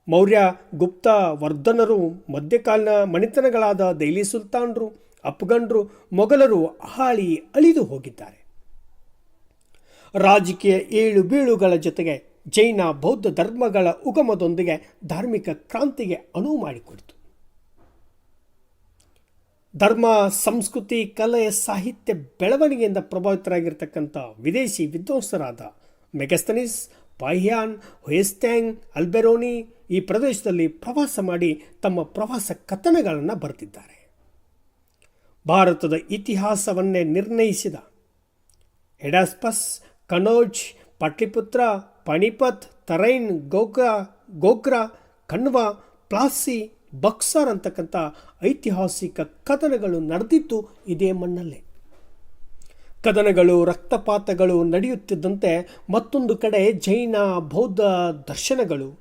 ಮೌರ್ಯ, ಗುಪ್ತ, ವರ್ಧನರು, ಮಧ್ಯಕಾಲೀನ ಮಣಿತನಗಳಾದ ದೆಹಲಿ ಸುಲ್ತಾನರು, ಅಫ್ಘನ್ರು, ಮೊಘಲರು ಹಾಳಿ ಅಳಿದು ಹೋಗಿದ್ದಾರೆ. ರಾಜಕೀಯ ಏಳು ಬೀಳುಗಳ ಜೊತೆಗೆ ಜೈನ, ಬೌದ್ಧ ಧರ್ಮಗಳ ಉಗಮದೊಂದಿಗೆ ಧಾರ್ಮಿಕ ಕ್ರಾಂತಿಗೆ ಅನುವು ಮಾಡಿಕೊಡಿತು. ಧರ್ಮ, ಸಂಸ್ಕೃತಿ ಕಲೆ ಸಾಹಿತ್ಯ ಬೆಳವಣಿಗೆಯಿಂದ ಪ್ರಭಾವಿತರಾಗಿರ್ತಕ್ಕಂಥ ವಿದೇಶಿ ವಿದ್ವಾಂಸರಾದ ಮೆಗಸ್ತನಿಸ್ ಪಾಹ್ಯಾನ್ ಹೊಯಸ್ಟ್ಯಾಂಗ್ ಅಲ್ಬೆರೋನಿ ಈ ಪ್ರದೇಶದಲ್ಲಿ ಪ್ರವಾಸ ಮಾಡಿ ತಮ್ಮ ಪ್ರವಾಸ ಕಥನಗಳನ್ನು ಬರೆದಿದ್ದಾರೆ. ಭಾರತದ ಇತಿಹಾಸವನ್ನೇ ನಿರ್ಣಯಿಸಿದ ಹೆಡಾಸ್ಪಸ್ ಕನೋಜ್, ಪಟ್ಲಿಪುತ್ರ, ಪಣಿಪತ್, ತರೈನ್ ಗೋಕ ಗೋಗ್ರಾ ಕಣ್ವಾ, ಪ್ಲಾಸಿ, ಬಕ್ಸರ್ ಅಂತಕ್ಕಂಥ ಐತಿಹಾಸಿಕ ಕದನಗಳು ನಡೆದಿತ್ತು ಇದೇ ಮಣ್ಣಲ್ಲೇ. ಕದನಗಳು, ರಕ್ತಪಾತಗಳು ನಡೆಯುತ್ತಿದ್ದಂತೆ ಮತ್ತೊಂದು ಕಡೆ ಜೈನ ಬೌದ್ಧ ದರ್ಶನಗಳು.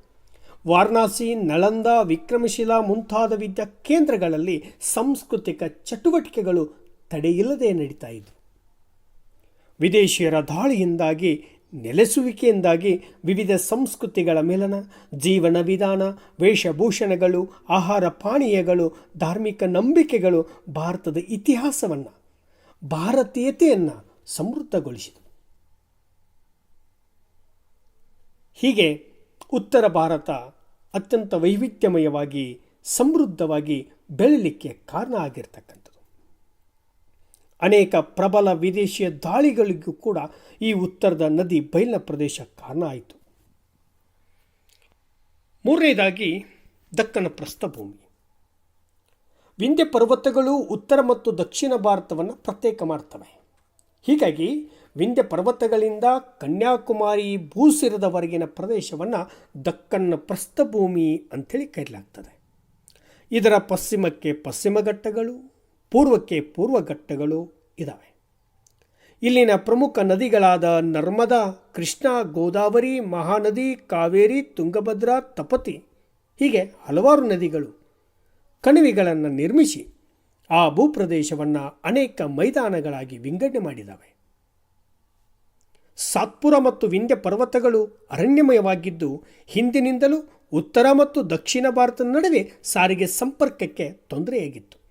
ವಾರಣಾಸಿ, ನಳಂದ, ವಿಕ್ರಮಶಿಲಾ ಮುಂತಾದ ವಿದ್ಯಾ ಕೇಂದ್ರಗಳಲ್ಲಿ ಸಾಂಸ್ಕೃತಿಕ ಚಟುವಟಿಕೆಗಳು ತಡೆಯಿಲ್ಲದೆ ನಡೀತಾ ಇದ್ವು. ವಿದೇಶಿಯರ ದಾಳಿಯಿಂದಾಗಿ, ನೆಲೆಸುವಿಕೆಯಿಂದಾಗಿ ವಿವಿಧ ಸಂಸ್ಕೃತಿಗಳ ಮೇಲನ, ಜೀವನ ವಿಧಾನ, ವೇಷಭೂಷಣಗಳು, ಆಹಾರ ಪಾನೀಯಗಳು, ಧಾರ್ಮಿಕ ನಂಬಿಕೆಗಳು ಭಾರತದ ಇತಿಹಾಸವನ್ನು, ಭಾರತೀಯತೆಯನ್ನು ಸಮೃದ್ಧಗೊಳಿಸಿತು ಹೀಗೆ ಉತ್ತರ ಭಾರತ ಅತ್ಯಂತ ವೈವಿಧ್ಯಮಯವಾಗಿ, ಸಮೃದ್ಧವಾಗಿ ಬೆಳಲಿಕ್ಕೆ ಕಾರಣ ಆಗಿರ್ತಕ್ಕಂಥದ್ದು ಅನೇಕ ಪ್ರಬಲ ವಿದೇಶಿಯ ದಾಳಿಗಳಿಗೂ ಕೂಡ ಈ ಉತ್ತರದ ನದಿ ಬಯಲಿನ ಪ್ರದೇಶ ಕಾರಣ ಆಯಿತು. ಮೂರನೇದಾಗಿ ದಕ್ಕನ ಪ್ರಸ್ಥಭೂಮಿ. ವಿಂಧ್ಯ ಪರ್ವತಗಳು ಉತ್ತರ ಮತ್ತು ದಕ್ಷಿಣ ಭಾರತವನ್ನು ಪ್ರತ್ಯೇಕ ಮಾಡ್ತವೆ. ಹೀಗಾಗಿ, ವಿಂಧ್ಯ ಪರ್ವತಗಳಿಂದ ಕನ್ಯಾಕುಮಾರಿ ಭೂಸಿರದವರೆಗಿನ ಪ್ರದೇಶವನ್ನು ದಕ್ಕನ ಪ್ರಸ್ಥಭೂಮಿ ಅಂಥೇಳಿ ಕರೆಯಲಾಗ್ತದೆ. ಇದರ ಪಶ್ಚಿಮಕ್ಕೆ ಪಶ್ಚಿಮ ಘಟ್ಟಗಳು ಪೂರ್ವಕ್ಕೆ ಪೂರ್ವಘಟ್ಟಗಳು ಇದ್ದಾವೆ ಇಲ್ಲಿನ ಪ್ರಮುಖ ನದಿಗಳಾದ ನರ್ಮದಾ, ಕೃಷ್ಣ, ಗೋದಾವರಿ, ಮಹಾನದಿ, ಕಾವೇರಿ, ತುಂಗಭದ್ರಾ, ತಪತಿ ಹೀಗೆ ಹಲವಾರು ನದಿಗಳು ಕಣಿವೆಗಳನ್ನು ನಿರ್ಮಿಸಿ ಆ ಭೂಪ್ರದೇಶವನ್ನು ಅನೇಕ ಮೈದಾನಗಳಾಗಿ ವಿಂಗಡಣೆ ಮಾಡಿದ್ದಾವೆ ಸಾತ್ಪುರ ಮತ್ತು ವಿಂಧ್ಯ ಪರ್ವತಗಳು ಅರಣ್ಯಮಯವಾಗಿದ್ದು ಹಿಂದಿನಿಂದಲೂ ಉತ್ತರ ಮತ್ತು ದಕ್ಷಿಣ ಭಾರತದ ನಡುವೆ ಸಾರಿಗೆ ಸಂಪರ್ಕಕ್ಕೆ ತೊಂದರೆಯಾಗಿತ್ತು.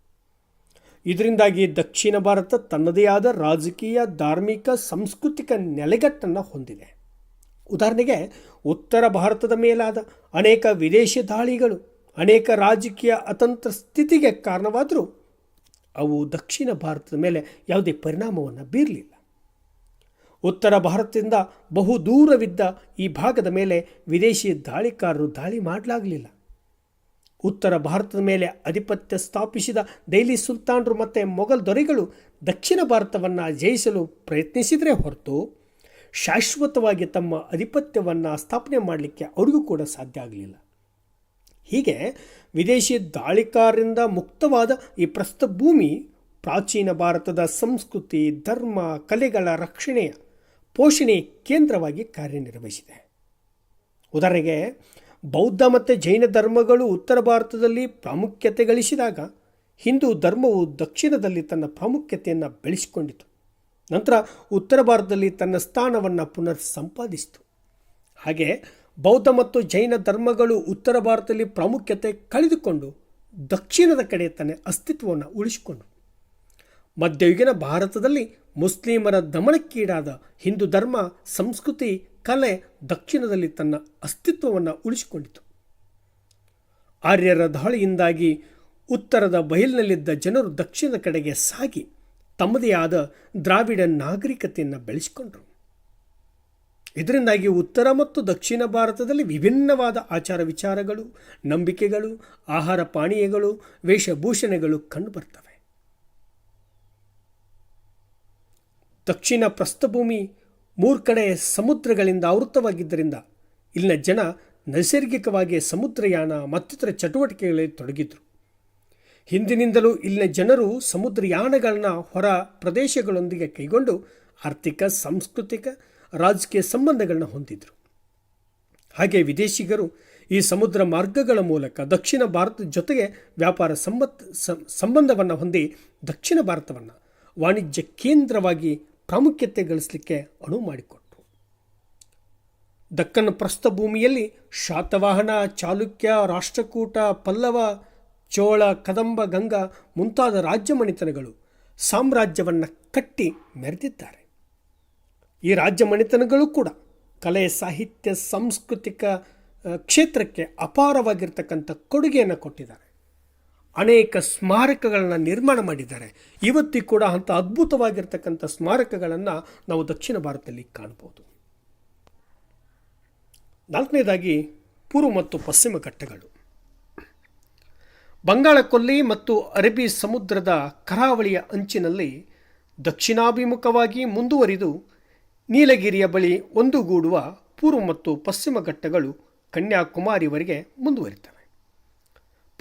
ಇದರಿಂದಾಗಿ ದಕ್ಷಿಣ ಭಾರತ ತನ್ನದೇ ಆದ ರಾಜಕೀಯ, ಧಾರ್ಮಿಕ, ಸಾಂಸ್ಕೃತಿಕ ನೆಲೆಗಟ್ಟನ್ನು ಹೊಂದಿದೆ. ಉದಾಹರಣೆಗೆ, ಉತ್ತರ ಭಾರತದ ಮೇಲಾದ ಅನೇಕ ವಿದೇಶಿ ದಾಳಿಗಳು, ಅನೇಕ ರಾಜಕೀಯ ಅತಂತ್ರ ಸ್ಥಿತಿಗೆ ಕಾರಣವಾದರೂ ಅವು ದಕ್ಷಿಣ ಭಾರತದ ಮೇಲೆ ಯಾವುದೇ ಪರಿಣಾಮವನ್ನು ಬೀರಲಿಲ್ಲ. ಉತ್ತರ ಭಾರತದಿಂದ ಬಹು ದೂರವಿದ್ದ ಈ ಭಾಗದ ಮೇಲೆ ವಿದೇಶಿ ದಾಳಿಕಾರರು ದಾಳಿ ಮಾಡಲಾಗಲಿಲ್ಲ. ಉತ್ತರ ಭಾರತದ ಮೇಲೆ ಆಧಿಪತ್ಯ ಸ್ಥಾಪಿಸಿದ ದೆಹಲಿ ಸುಲ್ತಾನರು ಮತ್ತು ಮೊಘಲ್ ದೊರೆಗಳು ದಕ್ಷಿಣ ಭಾರತವನ್ನು ಜಯಿಸಲು ಪ್ರಯತ್ನಿಸಿದರೆ ಹೊರತು ಶಾಶ್ವತವಾಗಿ ತಮ್ಮ ಆಧಿಪತ್ಯವನ್ನು ಸ್ಥಾಪನೆ ಮಾಡಲಿಕ್ಕೆ ಅವರಿಗೂ ಕೂಡ ಸಾಧ್ಯ ಆಗಲಿಲ್ಲ. ಹೀಗೆ ವಿದೇಶಿ ದಾಳಿಕಾರರಿಂದ ಮುಕ್ತವಾದ ಈ ಪ್ರಸ್ಥಭೂಮಿ ಪ್ರಾಚೀನ ಭಾರತದ ಸಂಸ್ಕೃತಿ, ಧರ್ಮ, ಕಲೆಗಳ ರಕ್ಷಣೆಯ ಪೋಷಣೆ ಕೇಂದ್ರವಾಗಿ ಕಾರ್ಯನಿರ್ವಹಿಸಿದೆ. ಉದಾಹರಣೆಗೆ ಬೌದ್ಧ ಮತ್ತು ಜೈನ ಧರ್ಮಗಳು ಉತ್ತರ ಭಾರತದಲ್ಲಿ ಪ್ರಾಮುಖ್ಯತೆ ಗಳಿಸಿದಾಗ ಹಿಂದೂ ಧರ್ಮವು ದಕ್ಷಿಣದಲ್ಲಿ ತನ್ನ ಪ್ರಾಮುಖ್ಯತೆಯನ್ನು ಬೆಳೆಸಿಕೊಂಡಿತು. ನಂತರ ಉತ್ತರ ಭಾರತದಲ್ಲಿ ತನ್ನ ಸ್ಥಾನವನ್ನು ಪುನರ್ ಸಂಪಾದಿಸಿತು ಹಾಗೆ ಬೌದ್ಧ ಮತ್ತು ಜೈನ ಧರ್ಮಗಳು ಉತ್ತರ ಭಾರತದಲ್ಲಿ ಪ್ರಾಮುಖ್ಯತೆ ಕಳೆದುಕೊಂಡು ದಕ್ಷಿಣದ ಕಡೆ ತನ್ನ ಅಸ್ತಿತ್ವವನ್ನು ಉಳಿಸಿಕೊಂಡು ಮಧ್ಯಯುಗಿನ ಭಾರತದಲ್ಲಿ ಮುಸ್ಲಿಮರ ದಮನಕ್ಕೀಡಾದ ಹಿಂದೂ ಧರ್ಮ, ಸಂಸ್ಕೃತಿ ಕಲೆ ದಕ್ಷಿಣದಲ್ಲಿ ತನ್ನ ಅಸ್ತಿತ್ವವನ್ನು ಉಳಿಸಿಕೊಂಡಿತು. ಆರ್ಯರ ದಾಳಿಯಿಂದಾಗಿ ಉತ್ತರದ ಬಯಲಿನಲ್ಲಿದ್ದ ಜನರು ದಕ್ಷಿಣದ ಕಡೆಗೆ ಸಾಗಿ ತಮ್ಮದೇ ಆದ ದ್ರಾವಿಡ ನಾಗರಿಕತೆಯನ್ನು ಬೆಳೆಸಿಕೊಂಡರು. ಇದರಿಂದಾಗಿ ಉತ್ತರ ಮತ್ತು ದಕ್ಷಿಣ ಭಾರತದಲ್ಲಿ ವಿಭಿನ್ನವಾದ ಆಚಾರ ವಿಚಾರಗಳು, ನಂಬಿಕೆಗಳು, ಆಹಾರ ಪಾನೀಯಗಳು, ವೇಷಭೂಷಣಗಳು ಕಂಡುಬರ್ತವೆ. ದಕ್ಷಿಣ ಪ್ರಸ್ಥಭೂಮಿ ಮೂರು ಕಡೆ ಸಮುದ್ರಗಳಿಂದ ಆವೃತವಾಗಿದ್ದರಿಂದ ಇಲ್ಲಿನ ಜನ ನೈಸರ್ಗಿಕವಾಗಿ ಸಮುದ್ರಯಾನ ಮತ್ತಿತರ ಚಟುವಟಿಕೆಗಳಲ್ಲಿ ತೊಡಗಿದ್ರು. ಹಿಂದಿನಿಂದಲೂ ಇಲ್ಲಿನ ಜನರು ಸಮುದ್ರಯಾನಗಳನ್ನ ಹೊರ ಪ್ರದೇಶಗಳೊಂದಿಗೆ ಕೈಗೊಂಡು ಆರ್ಥಿಕ, ಸಾಂಸ್ಕೃತಿಕ, ರಾಜಕೀಯ ಸಂಬಂಧಗಳನ್ನ ಹೊಂದಿದ್ರು. ಹಾಗೆ ವಿದೇಶಿಗರು ಈ ಸಮುದ್ರ ಮಾರ್ಗಗಳ ಮೂಲಕ ದಕ್ಷಿಣ ಭಾರತದ ಜೊತೆಗೆ ವ್ಯಾಪಾರ ಸಂಬತ್ ಸಂಬಂಧವನ್ನು ಹೊಂದಿ ದಕ್ಷಿಣ ಭಾರತವನ್ನು ವಾಣಿಜ್ಯ ಕೇಂದ್ರವಾಗಿ ಪ್ರಾಮುಖ್ಯತೆ ಗಳಿಸಲಿಕ್ಕೆ ಅನುವು ಮಾಡಿಕೊಟ್ರು. ದಕ್ಕನ ಪ್ರಸ್ಥಭೂಮಿಯಲ್ಲಿ ಶಾತವಾಹನ, ಚಾಲುಕ್ಯ, ರಾಷ್ಟ್ರಕೂಟ, ಪಲ್ಲವ, ಚೋಳ, ಕದಂಬ, ಗಂಗಾ ಮುಂತಾದ ರಾಜ್ಯ ಮಣಿತನಗಳು ಸಾಮ್ರಾಜ್ಯವನ್ನು ಕಟ್ಟಿ ಮೆರೆದಿದ್ದಾರೆ. ಈ ರಾಜ್ಯ ಮಣಿತನಗಳು ಕೂಡ ಕಲೆ, ಸಾಹಿತ್ಯ, ಸಾಂಸ್ಕೃತಿಕ ಕ್ಷೇತ್ರಕ್ಕೆ ಅಪಾರವಾಗಿರ್ತಕ್ಕಂಥ ಕೊಡುಗೆಯನ್ನು ಕೊಟ್ಟಿದ್ದಾರೆ. ಅನೇಕ ಸ್ಮಾರಕಗಳನ್ನು ನಿರ್ಮಾಣ ಮಾಡಿದ್ದಾರೆ. ಇವತ್ತಿಗೂ ಕೂಡ ಅಂಥ ಅದ್ಭುತವಾಗಿರ್ತಕ್ಕಂಥ ಸ್ಮಾರಕಗಳನ್ನು ನಾವು ದಕ್ಷಿಣ ಭಾರತದಲ್ಲಿ ಕಾಣ್ಬೋದು. ನಾಲ್ಕನೇದಾಗಿ ಪೂರ್ವ ಮತ್ತು ಪಶ್ಚಿಮ ಘಟ್ಟಗಳು. ಬಂಗಾಳ ಕೊಲ್ಲಿ ಮತ್ತು ಅರಬ್ಬಿ ಸಮುದ್ರದ ಕರಾವಳಿಯ ಅಂಚಿನಲ್ಲಿ ದಕ್ಷಿಣಾಭಿಮುಖವಾಗಿ ಮುಂದುವರಿದು ನೀಲಗಿರಿಯ ಬಳಿ ಒಂದುಗೂಡುವ ಪೂರ್ವ ಮತ್ತು ಪಶ್ಚಿಮ ಘಟ್ಟಗಳು ಕನ್ಯಾಕುಮಾರಿವರೆಗೆ ಮುಂದುವರಿತವೆ.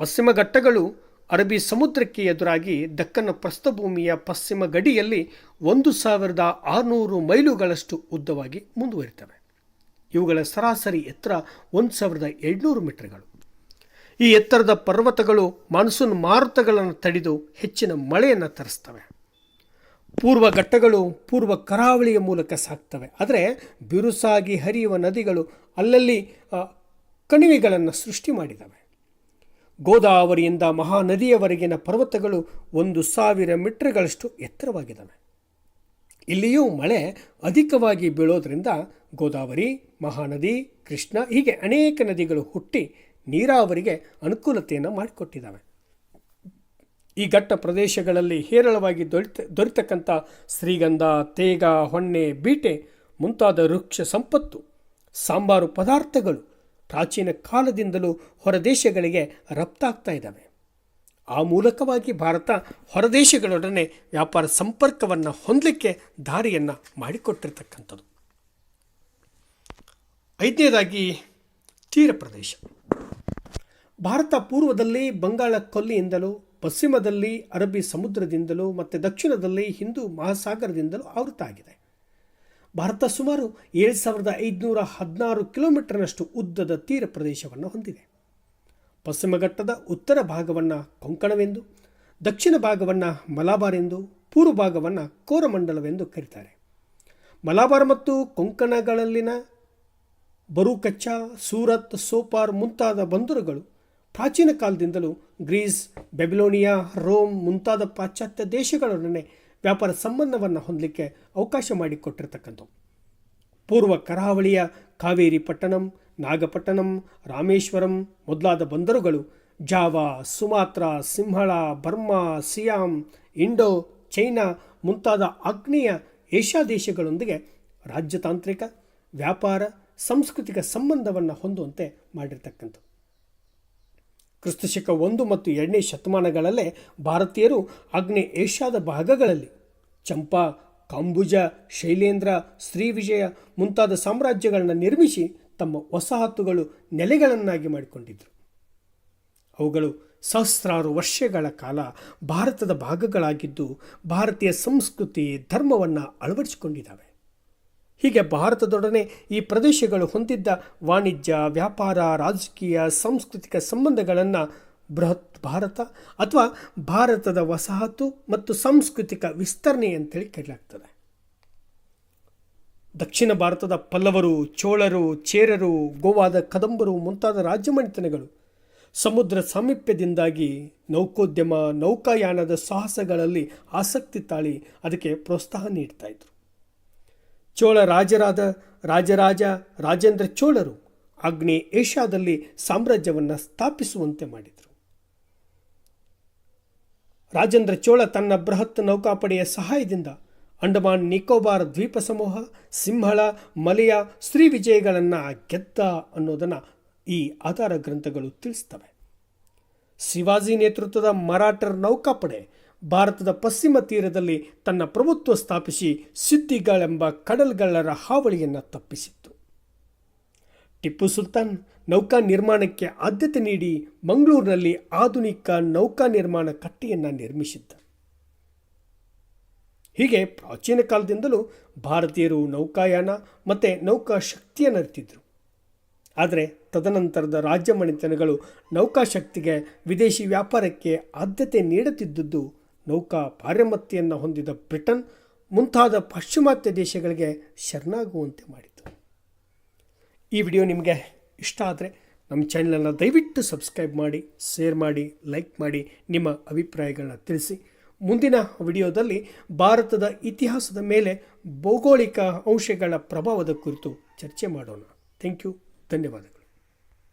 ಪಶ್ಚಿಮ ಘಟ್ಟಗಳು ಅರಬಿ ಸಮುದ್ರಕ್ಕೆ ಎದುರಾಗಿ ದಕ್ಕನ ಪ್ರಸ್ಥಭೂಮಿಯ ಪಶ್ಚಿಮ ಗಡಿಯಲ್ಲಿ ಒಂದು ಸಾವಿರದ ಆರುನೂರು ಮೈಲುಗಳಷ್ಟು ಉದ್ದವಾಗಿ ಮುಂದುವರಿತವೆ. ಇವುಗಳ ಸರಾಸರಿ ಎತ್ತರ ಒಂದು ಸಾವಿರದ ಏಳ್ನೂರು ಮೀಟರ್ಗಳು. ಈ ಎತ್ತರದ ಪರ್ವತಗಳು ಮಾನ್ಸೂನ್ ಮಾರುತಗಳನ್ನು ತಡೆದು ಹೆಚ್ಚಿನ ಮಳೆಯನ್ನು ತರಿಸ್ತವೆ. ಪೂರ್ವ ಘಟ್ಟಗಳು ಪೂರ್ವ ಕರಾವಳಿಯ ಮೂಲಕ ಸಾಕ್ತವೆ ಆದರೆ ಬಿರುಸಾಗಿ ಹರಿಯುವ ನದಿಗಳು ಅಲ್ಲಲ್ಲಿ ಕಣಿವೆಗಳನ್ನು ಸೃಷ್ಟಿ ಮಾಡಿದವೆ. ಗೋದಾವರಿಯಿಂದ ಮಹಾನದಿಯವರೆಗಿನ ಪರ್ವತಗಳು ಒಂದು ಸಾವಿರ ಮೀಟರ್ಗಳಷ್ಟು ಎತ್ತರವಾಗಿದ್ದಾವೆ. ಇಲ್ಲಿಯೂ ಮಳೆ ಅಧಿಕವಾಗಿ ಬೀಳೋದರಿಂದ ಗೋದಾವರಿ, ಮಹಾನದಿ, ಕೃಷ್ಣ ಹೀಗೆ ಅನೇಕ ನದಿಗಳು ಹುಟ್ಟಿ ನೀರಾವರಿಗೆ ಅನುಕೂಲತೆಯನ್ನು ಮಾಡಿಕೊಟ್ಟಿದ್ದಾವೆ. ಈ ಘಟ್ಟ ಪ್ರದೇಶಗಳಲ್ಲಿ ಹೇರಳವಾಗಿ ದೊರೆತ, ದೊರೆತಕ್ಕಂಥ ಶ್ರೀಗಂಧ, ತೇಗ, ಹೊನ್ನೆ, ಬೀಟೆ ಮುಂತಾದ ವೃಕ್ಷ, ಸಂಪತ್ತು, ಸಾಂಬಾರು ಪದಾರ್ಥಗಳು ಪ್ರಾಚೀನ ಕಾಲದಿಂದಲೂ ಹೊರದೇಶಗಳಿಗೆ ರಫ್ತಾಗ್ತಾ ಇದ್ದಾವೆ. ಆ ಮೂಲಕವಾಗಿ ಭಾರತ ಹೊರದೇಶಗಳೊಡನೆ ವ್ಯಾಪಾರ ಸಂಪರ್ಕವನ್ನು ಹೊಂದಲಿಕ್ಕೆ ದಾರಿಯನ್ನು ಮಾಡಿಕೊಟ್ಟಿರ್ತಕ್ಕಂಥದ್ದು. ಐದನೇದಾಗಿ ತೀರ ಪ್ರದೇಶ. ಭಾರತ ಪೂರ್ವದಲ್ಲಿ ಬಂಗಾಳ ಕೊಲ್ಲಿಯಿಂದಲೂ, ಪಶ್ಚಿಮದಲ್ಲಿ ಅರಬ್ಬಿ ಸಮುದ್ರದಿಂದಲೂ ಮತ್ತು ದಕ್ಷಿಣದಲ್ಲಿ ಹಿಂದೂ ಮಹಾಸಾಗರದಿಂದಲೂ ಆವೃತ ಆಗಿದೆ ಭಾರತ ಸುಮಾರು ಏಳು ಸಾವಿರದ ಐದುನೂರ ಹದಿನಾರು ಕಿಲೋಮೀಟರ್ನಷ್ಟು ಉದ್ದದ ತೀರ ಪ್ರದೇಶವನ್ನು ಹೊಂದಿದೆ. ಪಶ್ಚಿಮ ಘಟ್ಟದ ಉತ್ತರ ಭಾಗವನ್ನು ಕೊಂಕಣವೆಂದು, ದಕ್ಷಿಣ ಭಾಗವನ್ನು ಮಲಾಬಾರ್ ಎಂದು, ಪೂರ್ವ ಭಾಗವನ್ನು ಕೋರಮಂಡಲವೆಂದು ಕರೀತಾರೆ. ಮಲಾಬಾರ್ ಮತ್ತು ಕೊಂಕಣಗಳಲ್ಲಿನ ಬರುಕಚ್ಚಾ, ಸೂರತ್, ಸೋಪಾರ್ ಮುಂತಾದ ಬಂದರುಗಳು ಪ್ರಾಚೀನ ಕಾಲದಿಂದಲೂ ಗ್ರೀಸ್ ಬೆಬಿಲೋನಿಯಾ ರೋಮ್ ಮುಂತಾದ ಪಾಶ್ಚಾತ್ಯ ದೇಶಗಳೊಡನೆ ವ್ಯಾಪಾರ ಸಂಬಂಧವನ್ನು ಹೊಂದಲಿಕ್ಕೆ ಅವಕಾಶ ಮಾಡಿಕೊಟ್ಟಿರ್ತಕ್ಕಂಥ ಪೂರ್ವ ಕರಾವಳಿಯ ಕಾವೇರಿ ಪಟ್ಟಣಂ, ನಾಗಪಟ್ಟಣಂ, ರಾಮೇಶ್ವರಂ ಮೊದಲಾದ ಬಂದರುಗಳು Java, Sumatra, Sinhala, Burma, Siam, Indo, China ಮುಂತಾದ ಆಗ್ನೇಯ ಏಷ್ಯಾ ದೇಶಗಳೊಂದಿಗೆ ರಾಜ್ಯತಾಂತ್ರಿಕ, ವ್ಯಾಪಾರ, ಸಾಂಸ್ಕೃತಿಕ ಸಂಬಂಧವನ್ನು ಹೊಂದುವಂತೆ ಮಾಡಿರ್ತಕ್ಕಂಥದ್ದು ಕ್ರಿಸ್ತಶಕ ಒಂದು ಮತ್ತು ಎರಡನೇ ಶತಮಾನಗಳಲ್ಲೇ ಭಾರತೀಯರು ಆಗ್ನೇಯ ಏಷ್ಯಾದ ಭಾಗಗಳಲ್ಲಿ ಚಂಪಾ, ಕಾಂಬುಜ, ಶೈಲೇಂದ್ರ, ಶ್ರೀವಿಜಯ ಮುಂತಾದ ಸಾಮ್ರಾಜ್ಯಗಳನ್ನು ನಿರ್ಮಿಸಿ ತಮ್ಮ ವಸಾಹತುಗಳು ನೆಲೆಗಳನ್ನಾಗಿ ಮಾಡಿಕೊಂಡಿದ್ದರು ಅವುಗಳು ಸಹಸ್ರಾರು ವರ್ಷಗಳ ಕಾಲ ಭಾರತದ ಭಾಗಗಳಾಗಿದ್ದು ಭಾರತೀಯ ಸಂಸ್ಕೃತಿ, ಧರ್ಮವನ್ನು ಅಳವಡಿಸಿಕೊಂಡಿದ್ದಾವೆ. ಹೀಗೆ ಭಾರತದೊಡನೆ ಈ ಪ್ರದೇಶಗಳು ಹೊಂದಿದ್ದ ವಾಣಿಜ್ಯ, ವ್ಯಾಪಾರ, ರಾಜಕೀಯ, ಸಾಂಸ್ಕೃತಿಕ ಸಂಬಂಧಗಳನ್ನು ಬೃಹತ್ ಭಾರತ ಅಥವಾ ಭಾರತದ ವಸಾಹತು ಮತ್ತು ಸಾಂಸ್ಕೃತಿಕ ವಿಸ್ತರಣೆ ಅಂತೇಳಿ ಕರೆಯಲಾಗ್ತದೆ ದಕ್ಷಿಣ ಭಾರತದ ಪಲ್ಲವರು, ಚೋಳರು, ಚೇರರು, ಗೋವಾದ ಕದಂಬರು ಮುಂತಾದ ರಾಜ್ಯಮನೆತನಗಳು ಸಮುದ್ರ ಸಾಮೀಪ್ಯದಿಂದಾಗಿ ನೌಕೋದ್ಯಮ, ನೌಕಾಯಾನದ ಸಾಹಸಗಳಲ್ಲಿ ಆಸಕ್ತಿ ತಾಳಿ ಅದಕ್ಕೆ ಪ್ರೋತ್ಸಾಹ ನೀಡ್ತಾ ಇದ್ರು. ಚೋಳ ರಾಜರಾದ ರಾಜರಾಜ ರಾಜೇಂದ್ರ ಚೋಳರು ಆಗ್ನೇಯ ಏಷ್ಯಾದಲ್ಲಿ ಸಾಮ್ರಾಜ್ಯವನ್ನು ಸ್ಥಾಪಿಸುವಂತೆ ಮಾಡಿದರು. ರಾಜೇಂದ್ರ ಚೋಳ ತನ್ನ ಬೃಹತ್ ನೌಕಾಪಡೆಯ ಸಹಾಯದಿಂದ ಅಂಡಮಾನ್ ನಿಕೋಬಾರ್ ದ್ವೀಪ ಸಮೂಹ, ಸಿಂಹಳ, ಮಲೆಯ ಶ್ರೀವಿಜಯಗಳನ್ನು ಗೆದ್ದ ಅನ್ನೋದನ್ನು ಈ ಆಧಾರ ಗ್ರಂಥಗಳು ತಿಳಿಸ್ತವೆ. ಶಿವಾಜಿ ನೇತೃತ್ವದ ಮರಾಠರ ನೌಕಾಪಡೆ ಭಾರತದ ಪಶ್ಚಿಮ ತೀರದಲ್ಲಿ ತನ್ನ ಪ್ರಭುತ್ವ ಸ್ಥಾಪಿಸಿ ಸಿದ್ದಿಗಳೆಂಬ ಕಡಲ್ಗಳ್ಳರ ಹಾವಳಿಯನ್ನು ತಪ್ಪಿಸಿತ್ತು. ಟಿಪ್ಪು ಸುಲ್ತಾನ್ ನೌಕಾ ನಿರ್ಮಾಣಕ್ಕೆ ಆದ್ಯತೆ ನೀಡಿ ಮಂಗಳೂರಿನಲ್ಲಿ ಆಧುನಿಕ ನೌಕಾ ನಿರ್ಮಾಣ ಕಟ್ಟೆಯನ್ನು ನಿರ್ಮಿಸಿದ್ದ. ಹೀಗೆ ಪ್ರಾಚೀನ ಕಾಲದಿಂದಲೂ ಭಾರತೀಯರು ನೌಕಾಯಾನ ಮತ್ತು ನೌಕಾ ಶಕ್ತಿಯನ್ನು ಅರಿತಿದ್ದರು ಆದರೆ ತದನಂತರದ ರಾಜ್ಯ ಮನೆತನಗಳು ನೌಕಾಶಕ್ತಿಗೆ ವಿದೇಶಿ ವ್ಯಾಪಾರಕ್ಕೆ ಆದ್ಯತೆ ನೀಡುತ್ತಿದ್ದುದು ನೌಕಾ ಪಾರಮತ್ತೆಯನ್ನು ಹೊಂದಿದ ಬ್ರಿಟನ್ ಮುಂತಾದ ಪಾಶ್ಚಿಮಾತ್ಯ ದೇಶಗಳಿಗೆ ಶರಣಾಗುವಂತೆ ಮಾಡಿತು. ಈ ವಿಡಿಯೋ ನಿಮಗೆ ಇಷ್ಟ ಆದರೆ ನಮ್ಮ ಚಾನಲನ್ನು ದಯವಿಟ್ಟು ಸಬ್ಸ್ಕ್ರೈಬ್ ಮಾಡಿ, ಶೇರ್ ಮಾಡಿ, ಲೈಕ್ ಮಾಡಿ, ನಿಮ್ಮ ಅಭಿಪ್ರಾಯಗಳನ್ನ ತಿಳಿಸಿ. ಮುಂದಿನ ವಿಡಿಯೋದಲ್ಲಿ ಭಾರತದ ಇತಿಹಾಸದ ಮೇಲೆ ಭೌಗೋಳಿಕ ಅಂಶಗಳ ಪ್ರಭಾವದ ಕುರಿತು ಚರ್ಚೆ ಮಾಡೋಣ. ಥ್ಯಾಂಕ್ ಯು ಧನ್ಯವಾದಗಳು.